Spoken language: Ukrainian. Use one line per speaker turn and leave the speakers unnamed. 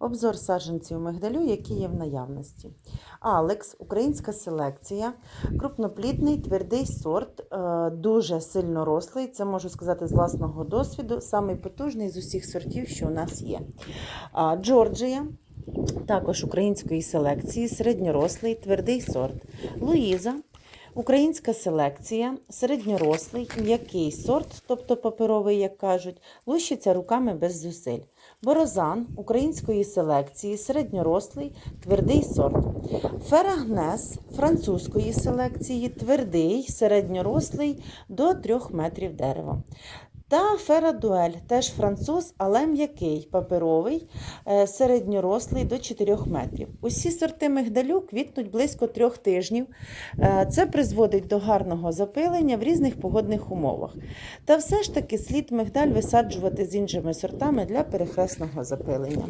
Обзор саджанців мигдалю, які є в наявності. Алекс, українська селекція, крупноплідний твердий сорт, е, дуже сильно рослий. Це можу сказати з власного досвіду, самий потужний з усіх сортів, що у нас є. Джорджія, також української селекції, середньорослий, твердий сорт. Луїза. Українська селекція, середньорослий, м'який сорт, тобто паперовий, як кажуть, лущиться руками без зусиль. Борозан української селекції, середньорослий, твердий сорт. Ферагнес французької селекції, твердий, середньорослий до 3 метрів дерева. Та ферадуель, теж француз, але м'який, паперовий, е, середньорослий до 4 метрів. Усі сорти мигдалю квітнуть близько трьох тижнів. Е, Це призводить до гарного запилення в різних погодних умовах. Та все ж таки слід мигдаль висаджувати з іншими сортами для перехресного запилення.